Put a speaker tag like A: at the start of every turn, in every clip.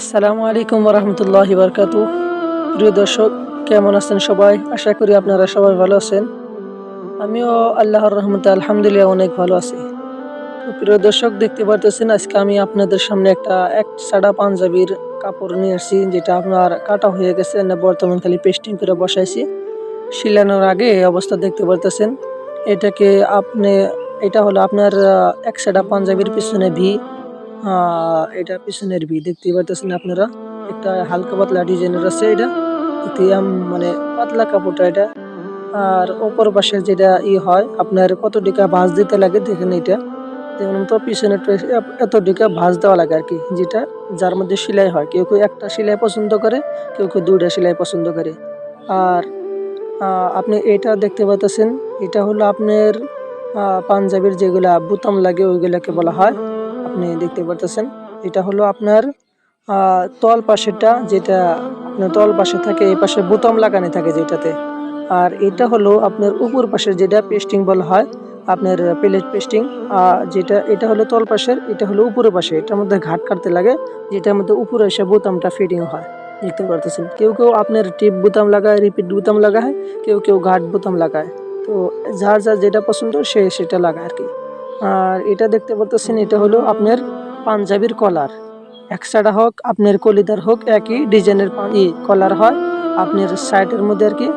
A: আসসালামু আলাইকুম রহমতুল্লাহ বরকাতু প্রিয় দর্শক, কেমন আছেন সবাই? আশা করি আপনারা সবাই ভালো আছেন। আমিও আল্লাহর রহমতে আলহামদুলিল্লাহ অনেক ভালো আছি। প্রিয় দর্শক, দেখতে পারতেছেন আজকে আমি আপনাদের সামনে একটা এক সাড়া পাঞ্জাবির কাপড় নিয়ে আসছি, যেটা আপনার কাটা হয়ে গেছে। না, বর্তমান খালি পেস্টিং করে বসাইছি। শিলানোর আগে অবস্থা দেখতে পারতেছেন। এটাকে আপনি, এটা হলো আপনার এক সাড়া পাঞ্জাবির পিছনে ভি। এটা পিছনের ভি দেখতে পারতেছেন আপনারা? একটা হালকা পাতলা ডিজাইনের আছে এটা। এতে মানে পাতলা কাপড়টা এটা। আর অপর পাশে যেটা ই হয়, আপনার কত ডিকা ভাঁজ দিতে লাগে দেখেন এটা। যেমন তো পিছনে এত ডিকা ভাঁজ দেওয়া লাগে আর কি, যেটা যার মধ্যে সেলাই হয়। কেউ কেউ একটা সেলাই পছন্দ করে, কেউ কেউ দুইটা সেলাই পছন্দ করে। আর আপনি এটা দেখতে পাচ্ছেন এটা হলো আপনার পাঞ্জাবির যেগুলা বুতাম লাগে, ওইগুলাকে বলা হয়। আপনি দেখতে পারতেছেন, এটা হলো আপনার তল পাশেরটা যেটা তল পাশে থাকে, এই পাশে বোতাম লাগানো থাকে যেটাতে। আর এটা হলো আপনার উপর পাশের যেটা পেস্টিং বলা হয়, আপনার প্লেট পেস্টিং যেটা, এটা হলো তল পাশের, এটা হলো উপরের পাশে, এটার মধ্যে ঘাট কাটতে লাগে, যেটার মধ্যে উপরে এসে বোতামটা ফিটিং হয়। দেখতে পারতেছেন? কেউ কেউ আপনার টিপ বোতাম লাগায়, রিপিট বোতাম লাগায়, কেউ কেউ ঘাট বোতাম লাগায়। তো যার যার যেটা পছন্দ সে সেটা লাগায় আর কি। আর এটা দেখতে পারতেছেন, এটা হলো আপনার পাঞ্জাবির কলার। এক সাইডা হোক, আপনার কলিদার হোক, একই ডিজাইনের ই কলার হয়। আপনার সাইডের মধ্যে আর কি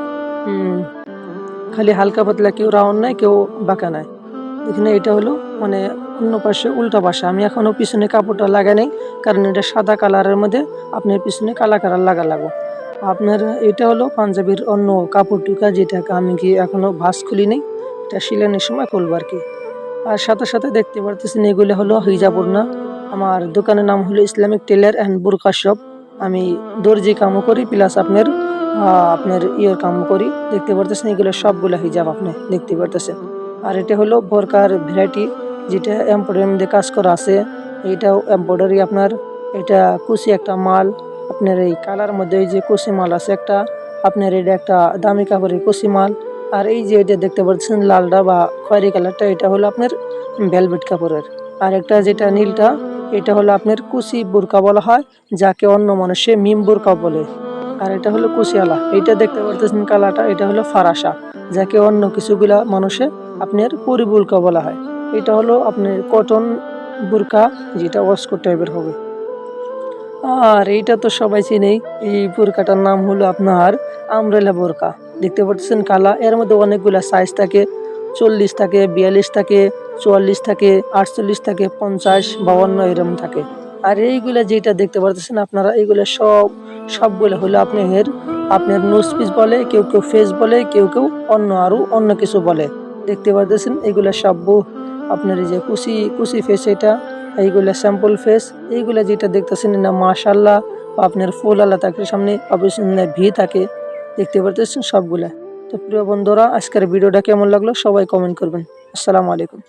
A: খালি হালকা পাতলা কেউ রাউন্ড নাই, কেউ বাঁকা নাই। এখানে এটা হলো মানে অন্য পাশে উল্টা পাশে। আমি এখনও পিছনে কাপড়টা লাগাই নাই, কারণ এটা সাদা কালারের মধ্যে আপনার পিছনে কালা কালার লাগা লাগো আপনার এটা হলো পাঞ্জাবির অন্য কাপড় টুকা যেটাকে আমি কি এখনও ভাস খুলি নেই, এটা শিলানোর সময় খুলবো আর কি। আর সাথে সাথে দেখতে পারতেছেন এগুলো হলো হিজাবুর না। আমার দোকানের নাম হলো Islamic tailor and burqa shop. আমি দর্জি কামও করি, প্লাস আপনার আপনার ইয়ের কামও করি। দেখতে পারতেছেন এগুলো সবগুলো হিজাব আপনি দেখতে পারতেছেন। আর এটা হলো বোরকার ভ্যারাইটি, যেটা এম্ব্রয়ডারি মধ্যে কাজ করা আছে। এইটাও এম্ব্রয়ডারি আপনার, এটা কুচি একটা মাল, আপনার এই কালার মধ্যে এই যে কুচি মাল আছে একটা, আপনার এটা একটা দামি কাপড়ের কুচি মাল। আর এই যে এটা দেখতে পাচ্ছেন লালটা বা খয়েরি কালারটা, এটা হলো আপনার ভেলভেট কাপড়ের। আর একটা যেটা নীলটা, এটা হলো আপনার কুচি বোরকা বলা হয়, যাকে অন্য মানুষে মিম বোরকা বলে। আর এটা হলো কুচিয়ালা এটা দেখতে পারতেছেন কালারটা, এটা হলো ফারাসা, যাকে অন্য কিছুগুলা মানুষে আপনার পরি বোরকা বলা হয়। এটা হলো আপনার কটন বোরকা, যেটা ওয়াস্কো টাইপের হবে। আর এইটা তো সবাই চিনেই, এই বোরকাটার নাম হলো আপনার আমরেলা বোরকা। দেখতে পাচ্ছেন কালা। এর মধ্যে অনেকগুলা সাইজ থাকে। চল্লিশ থাকে, বিয়াল্লিশ থাকে, চুয়াল্লিশ থাকে, আটচল্লিশ থাকে, পঞ্চাশ বাউন্ন এরকম থাকে। আর এইগুলা যেটা দেখতে পারতেছেন আপনারা, এইগুলা সব, সবগুলো হলো আপনার আপনার নোজ পিস বলে, কেউ কেউ ফেস বলে, কেউ কেউ অন্য আরও অন্য কিছু বলে। দেখতে পারতেছেন এগুলা সব আপনার এই যে কুচি কুচি ফেস এটা, এইগুলা স্যাম্পল ফেস এইগুলা যেটা দেখতেছেন না মাশাল্লাহ আপনার ফুল আল্লাহ থাকে সামনে, অবশ্যই ভি থাকে। দেখতে পারতেছেন সবগুলা। তো প্রিয় বন্ধুরা, আজকের ভিডিওটা কেমন লাগল সবাই কমেন্ট করবেন। আসসালামু আলাইকুম।